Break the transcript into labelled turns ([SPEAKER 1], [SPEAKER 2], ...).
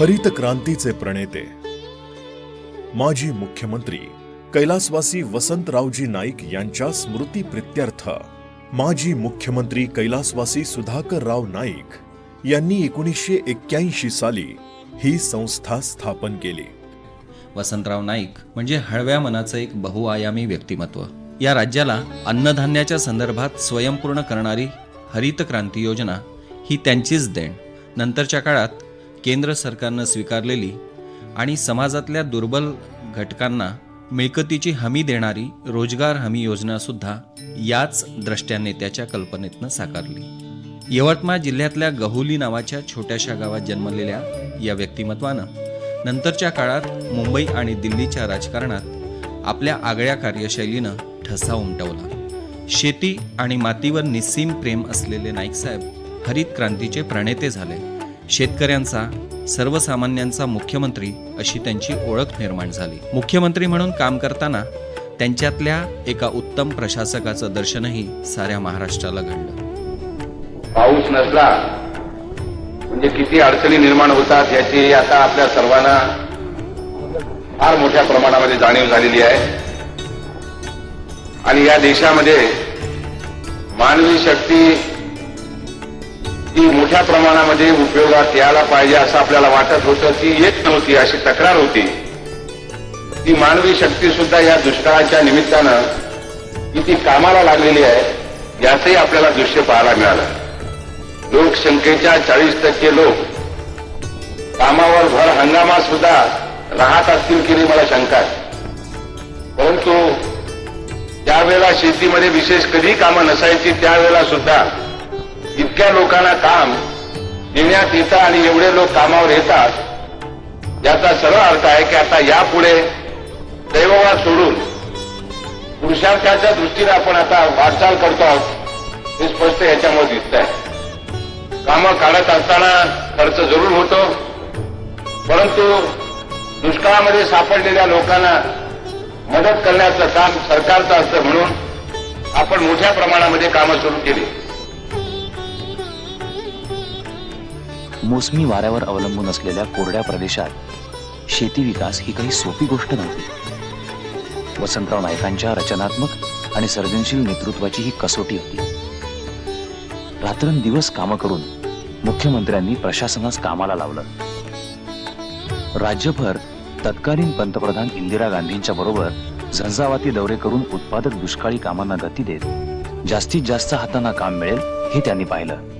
[SPEAKER 1] हरित क्रांतीचे प्रणेते. माजी मुख्यमंत्री कैलासवासी वसंतरावजी नाईक यांच्या स्मृती प्रित्यर्थ माजी मुख्यमंत्री कैलासवासी सुधाकरराव नाईक यांनी एकोणीसशे एक्क्याऐंशी साली ही संस्था स्थापन केली.
[SPEAKER 2] वसंतराव नाईक म्हणजे हळव्या मनाचं एक बहुआयामी व्यक्तिमत्व. या राज्याला अन्नधान्याच्या संदर्भात स्वयंपूर्ण करणारी हरित क्रांती योजना ही त्यांचीच देण. नंतरच्या काळात केंद्र सरकारनं स्वीकारलेली आणि समाजातल्या दुर्बल घटकांना मिळकतीची हमी देणारी रोजगार हमी योजनासुद्धा याच द्रष्ट्याने त्याच्या कल्पनेतनं साकारली. यवतमाळ जिल्ह्यातल्या गहुली नावाच्या छोट्याशा गावात जन्मलेल्या या व्यक्तिमत्वानं नंतरच्या काळात मुंबई आणि दिल्लीच्या राजकारणात आपल्या आगळ्या कार्यशैलीनं ठसा उमटवला. शेती आणि मातीवर निस्सीम प्रेम असलेले नाईकसाहेब हरित क्रांतीचे प्रणेते झाले. शेतकऱ्यांचा सर्वसामान्यांचा मुख्यमंत्री अशी त्यांची ओळख निर्माण झाली. मुख्यमंत्री म्हणून काम करताना त्यांच्यातल्या एका उत्तम प्रशासकाचं दर्शनही साऱ्या महाराष्ट्राला घडलं.
[SPEAKER 3] पाऊस नसला म्हणजे किती अडचणी निर्माण होतात याची आता आपल्या सर्वांना फार मोठ्या प्रमाणामध्ये जाणीव झालेली आहे. आणि या देशामध्ये मानवी शक्ती ती मोठ्या प्रमाणामध्ये उपयोगात यायला पाहिजे असं आपल्याला वाटत होतं ती येत नव्हती अशी तक्रार होती. ती मानवी शक्ती सुद्धा या दुष्काळाच्या निमित्तानं किती कामाला लागलेली आहे याचंही आपल्याला दृश्य पाहायला मिळालं. लोकसंख्येच्या चाळीस टक्के लोक कामावर भर हंगामात सुद्धा राहत असतील की नाही मला शंका आहे. परंतु त्यावेळेला शेतीमध्ये विशेष कधी कामं नसायची त्यावेळेला सुद्धा इतक्या लोकांना काम देण्यात येतं आणि एवढे लोक कामावर येतात याचा सरळ अर्थ आहे की आता यापुढे दैववाद सोडून पुरुषार्थाच्या दृष्टीने आपण आता वाटचाल करतो आहोत हे स्पष्ट याच्यामुळे दिसत आहे कामं काढत असताना खर्च जरूर होतो परंतु दुष्काळामध्ये सापडलेल्या लोकांना मदत करण्याचं काम सरकारचं असतं म्हणून आपण मोठ्या प्रमाणामध्ये कामं सुरू केली.
[SPEAKER 4] मोसमी वाऱ्यावर अवलंबून असलेल्या कोरड्या प्रदेशात शेती विकास ही काही सोपी गोष्ट नव्हती. वसंतराव नायकांच्या रचनात्मक आणि सर्जनशील नेतृत्वाची ही कसोटी होती. रात्रंदिवस कामं करून मुख्यमंत्र्यांनी प्रशासनास कामाला लावलं. राज्यभर तत्कालीन पंतप्रधान इंदिरा गांधींच्या बरोबर झंझावाती दौरे करून उत्पादक दुष्काळी कामांना गती देत जास्तीत जास्त हातांना काम मिळेल हे त्यांनी पाहिलं.